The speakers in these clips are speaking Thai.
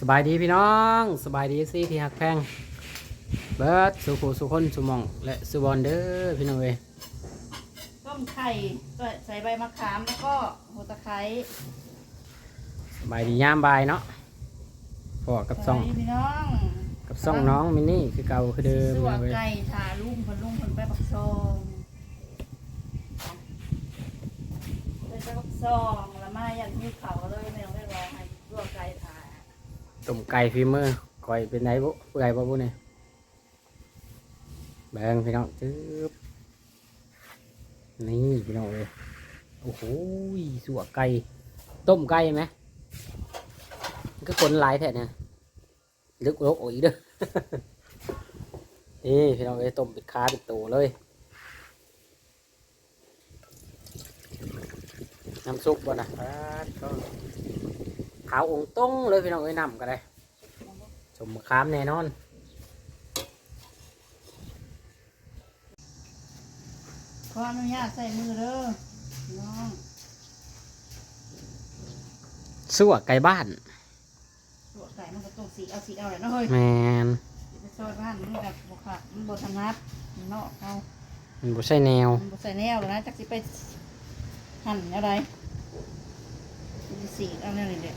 สบายดีพี่น้องสบายดีสิที่หักแพงเบิร์ดสุขูสุคนสุหมอง และสุบอลเด้อพี่น้องเอ้ยต้มไข่ใส่ใบมะขามแล้วก็หัวตะไคร้สบายดียามบายเนาะพอกับซ่อง สวัสดีพี่น้องกับซ่องน้องมินนี่คือเก่าคือเดิมสพี่วน้องเอ้ยไก่ทาลุงคนลุงคนไปปักซองไปปักซองแล้วมาอย่างที่เขาเลยไม่ต้องได้รอให้ลวกไก่ทา ต้มไก่ฟีมือก่อยเป็นไหนบุเปื่อยบ่บุเนี่ยแบ่งพี่น้องจึ๊บนี่พี่น้องเอ้ยโอ้โหสัวไก่ต้มไก่ไหมก็คนหลายแท้เนี่ยลึกลกอีกเด้อนี่พี่น้องเอ้ยต้มเป็ดขาเป็ดโตเลยน้ำซุปบ่นะ ขาวองต้งเลยพี่น้องเอ้ยน้ำก็ได้สมมะขามแน่นอนขออนุญาตใส่มือเด้อพี่น้องสั่วไก่บ้านลวกไก่มันก็ต้องสีเอาสีเอาแหละเนาะเฮ้ยแมนไปซอยบ้านมันแบบบกค่ะมันบดทำนัดมันเนาะเอามันบ่ใช่แนวมันบ่ใส่แนวเลยนะจักสิไปหั่นอะไรสิสีเอาแนวนี้เด็ด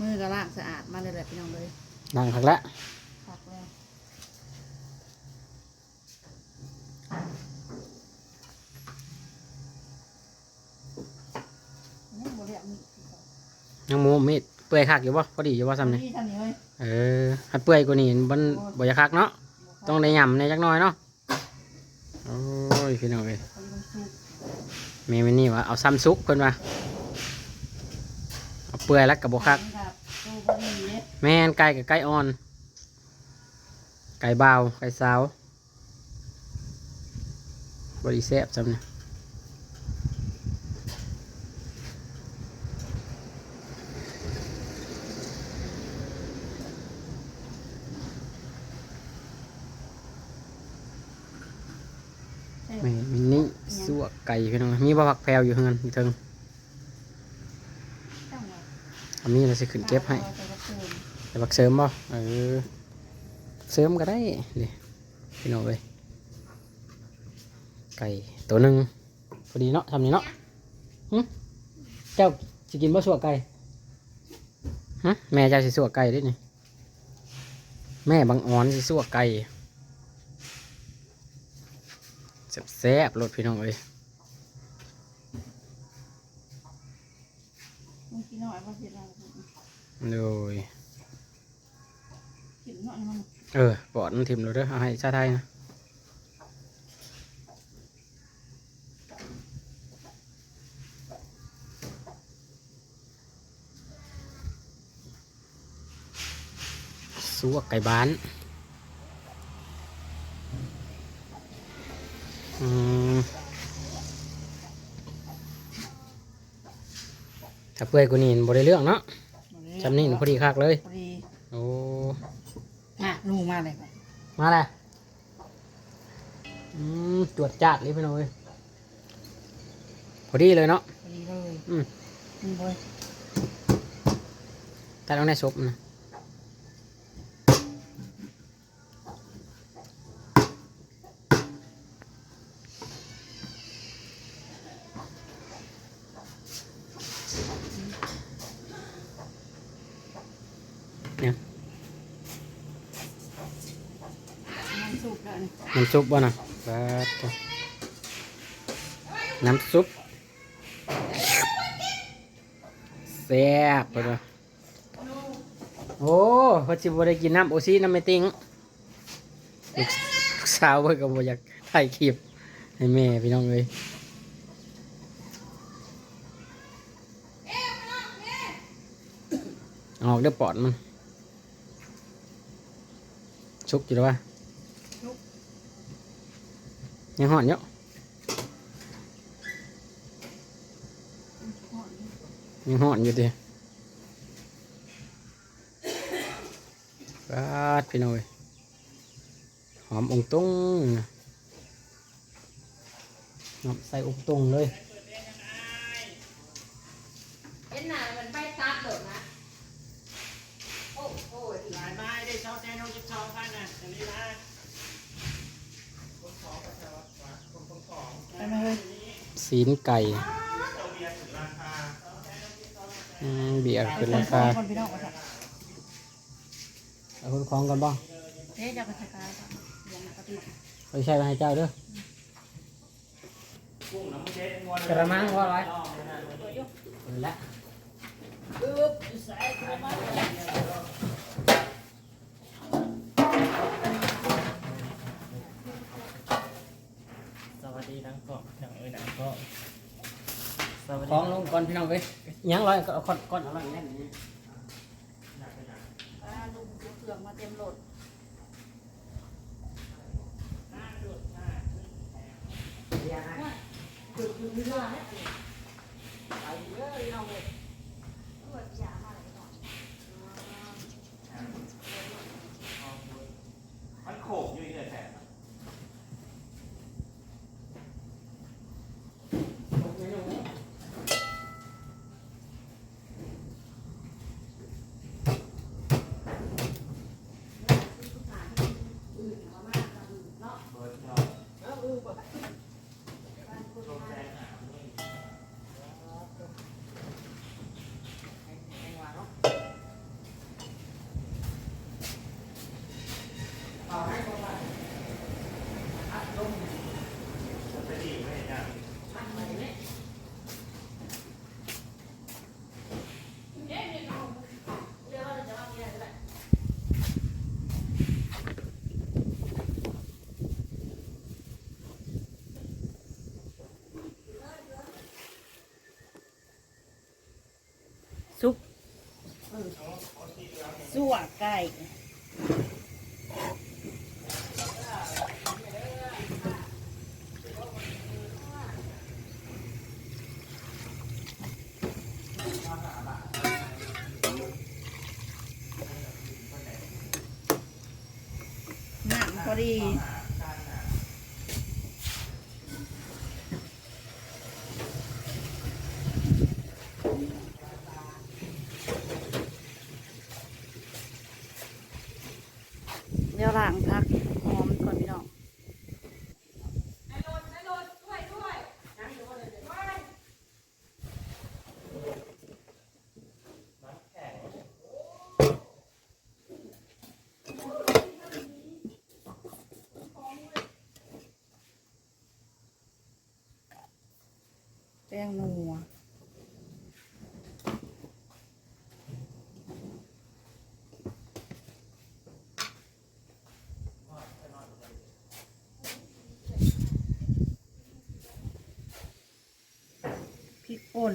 มือก็ล้างสะอาดมาเลยแหละพี่น้องเลยนั่งพักละผักเลยนี่บ่เรียกมีดยังหมูมีดเปื่อยคักอยู่บ่พอดีอยู่บ่ซ้ำนี่นี่ทำนี่เว้ยเออถ้าเปื่อยกว่านี้มันบ่อยากคักเนาะต้องได้ยำในจักหน่อยเนาะโอ้ยพี่น้องเอ้ยเอาอยู่บนซุปเมมินี่ว่าเอาซ้ำซุกเพิ่นว่าเอาเปื่อยแล้วกับบ่คักมันกับตู้บ่ดีเด้ แม่นไก่กับไก่อ่อน ไก่บาวไก่สาวบริแซบจำเนี่ยเอ้ยแม่มินี่สัวไก่พี่น้องมีบะผักแพรวอยู่เฮือนอยู่เทิงจังหวะอันนี้เราจะขึ้นเก็บให้ อาไปกระเทินแต่ผักเสริมบ่เออเสริมก็ได้นี่พี่น้องเลยไก่ตัวหนึ่งพอดีเนาะทำนี่เนาะหึเจ้าสิกินบ่สัวไก่ฮะแม่เจ้าสิสัวไก่ด้วยนี่แม่บางอ่อนสิสัวไก่แซ่บๆรสพี่น้องเอ้ยมึงกินหน่อยบ่สิเราโดย กินหน่อยมันเออปอดมันทิมเราเด้อเอาให้ชาไทยนะสัวไก่บ้านอืมถ้าเปื่อยกว่านี้บ่ได้เรื่องเนาะจำนี่พอดีคักเลย พอดี โอ้ อะนูมาเลยมาเลยอืมตรวจจัดเลยพี่น้องเอ้ยพอดีเลยเนาะพอดีเลยอืมนี่เว้ยแต่ต้องได้ซุปนะเนี่ย น้ำซุปแล้ว น้ำซุปบ่นะบาดจ้ะน้ำซุปแซ่บไปเลยโอ้พอจิบได้กินน้ำโอซีน้ำไม่ติ้งลูกสาวเพิ่นก็บ่อยากถ่ายคลิปให้แม่พี่น้องเลยออกเด้อปอดมันชุกอยู่แล้ววะ ยังหอนเยอะยังหอนอยู่ดิบาดพี่น้อยหอมองตุ้งหอมใส่องตุ้งเลยโอ้โหหลายไม้ได้ชอบแน่นอนจะชอบบ้านน่ะแต่ไม่ได้ ไหมเฮ้ยศีลไก่อืมเบียร์ขึ้นราคาคนพี่น้องมาสักเอาคนคล้องกันบ้างเอ๊ะจะไปใช้การก่อนยังปฏิไปใช้มาให้เจ้าเด้อกระมังว่าไว้และ สวัสดีทั้งเกาะทั้งเอ้ยหนังเกาะสวัสดีคล้องลงก่อนพี่น้องเว้ยยังร้อยก็เอาก้อนก้อนเอาร้อยแน่นนี่อ่าลุงเครื่องมาเต็มโหลดมันโขกอยู่อีกแถบ ซุปสั่วไก่น้ำพอดีเดี๋ยวล้างพักหอมก่อนพี่น้องแป้ งนัวพริกป่น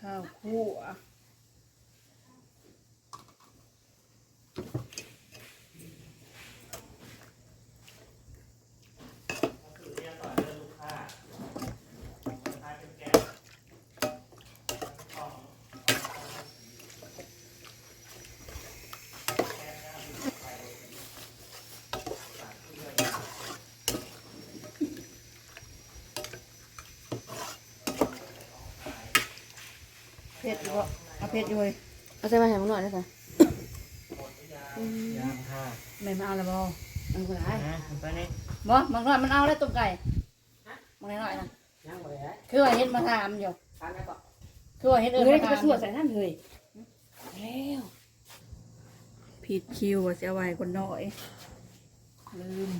ข้าวคั่ว เผ็ดอยู่บ่เอาเผ็ดอยู่เว้ยเอาใส่มาให้มันหน่อยได้ไหมย่างค่ะไม่มาเอาแล้วบ่เอาไปไหนนะไปนี่บ่บางทีมันเอาแล้วต้มไก่บางทีหน่อยนะยังบ่ได้คือว่าเฮ็ดมาทามอยู่ทานได้ก็คือว่าเฮ็ดเอเอิ้อนมาจะทามไปสวดใส่ท่านเลยแล้วผิดคิวว่าสิเอาไว้คนน้อยลืม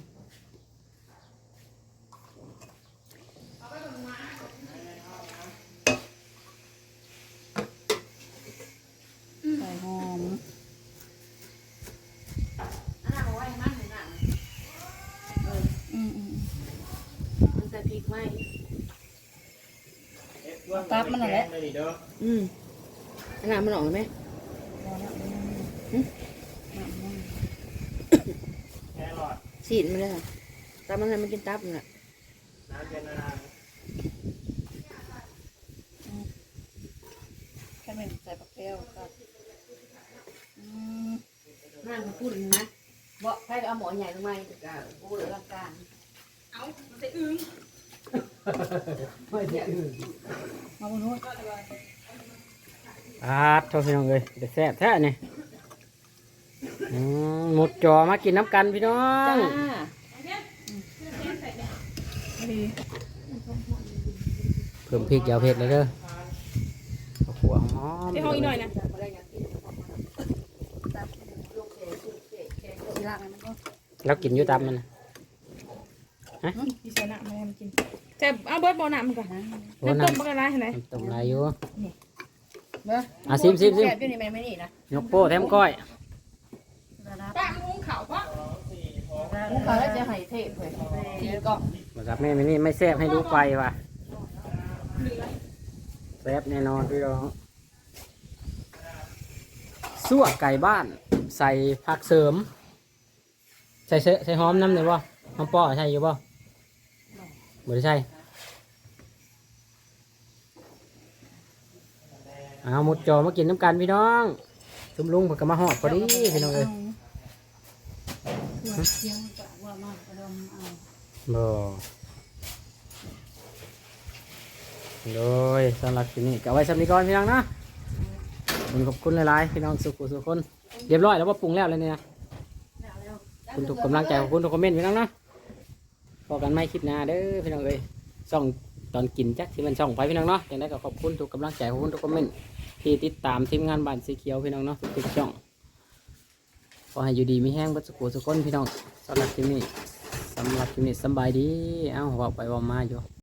หอมอันนั้นเอาไว้ให้มันหนึ่งอะเอออืมอืมมันใส่พริกไหมตับมันน่ะแหละเลยดิเด้ออืมอันนั้นมันออกไหมพอแล้วหึน้ำมันแครอทสีดมันเลยค่ะตามมันเลยมันกินตับน่ะน้ำเย็นนาน แค่ไม่ใส่ผักแก้วครับอืม นั่นมันพูดนะบ่ใครก็เอาหมอใหญ่ลงมาอีกอะกูเหลือร่างกายเอาใส่อึ้งไม่ได้อื่นมาบนนู้นอาโทษพี่น้องเลยเด็กแซ่บแท้นี่อืมหมดจอมากินน้ำกันพี่น้อจ้างดีเพิ่มพริกยาวเผ็ดเลยเด้อเอาหัวหอมที่ห้องอีกหน่อยนะ ทีละมันก็แล้วกินอยู่ตามมันน่ะพี่เชนะมาให้มันกินจะเอาเบิร์ดบอลน้ำมันก่อนโอ้น้ำต้มน้ำมันก็ได้เห็นไหมน้ำต้มลายอยู่เบ้ออะซิมซิมซิม แซ่บอยู่นี่แม่ไม่นี่นะยกโป้แถมก้อยป้ามุ้งเขาปะลูกค้าแล้วจะให้เทพเลยทีก็มาครับแม่ไม่นี่ไม่แซ่บให้ดูไปว่ะแซ่บแน่นอนพี่น้องสั่วไก่บ้าน ใส่ผักเสริม ใส่เสใส่หอมน้ำเลยบ่หอมป้อใช่อยู่บ่บ่ได้ใช่เอาหมดจอมากินน้ำกันพี่น้องชุมลุงเพิ่นก็มาหอดพอดีพี่น้องเอ้ยเสียงกะว่ามากกระดมเอาบ่โดยสำหรับคลิปนี้ก็เอาไว้สำนี้ก่อนพี่น้องนะขอบคุณขอบคุณหลายๆพี่น้องสุขสุขคน เรียบร้อยแล้วว่าปรุงแล้วเลยเนี่ย คุณทุกกำลังใจขอบคุณทุกคอมเมนต์พี่น้องนะพอกันไม่คลิปหน้าเด้อพี่น้องเอ้ยส่องตอนกินจักที่มันส่องไปพี่น้องเนาะอย่างไรก็ขอบคุณทุกกำลังใจขอบคุณทุกคอมเมนต์ที่ติดตามทีมงานบ้านสีเขียวพี่น้องเนาะทุกๆช่องขอให้อยู่ดีมีแห้งบัดสุขุสุลพี่น้องสำหรับที่นี่สำหรับที่นี่สบายดีเอ้าว่าไปว่ามาอยู่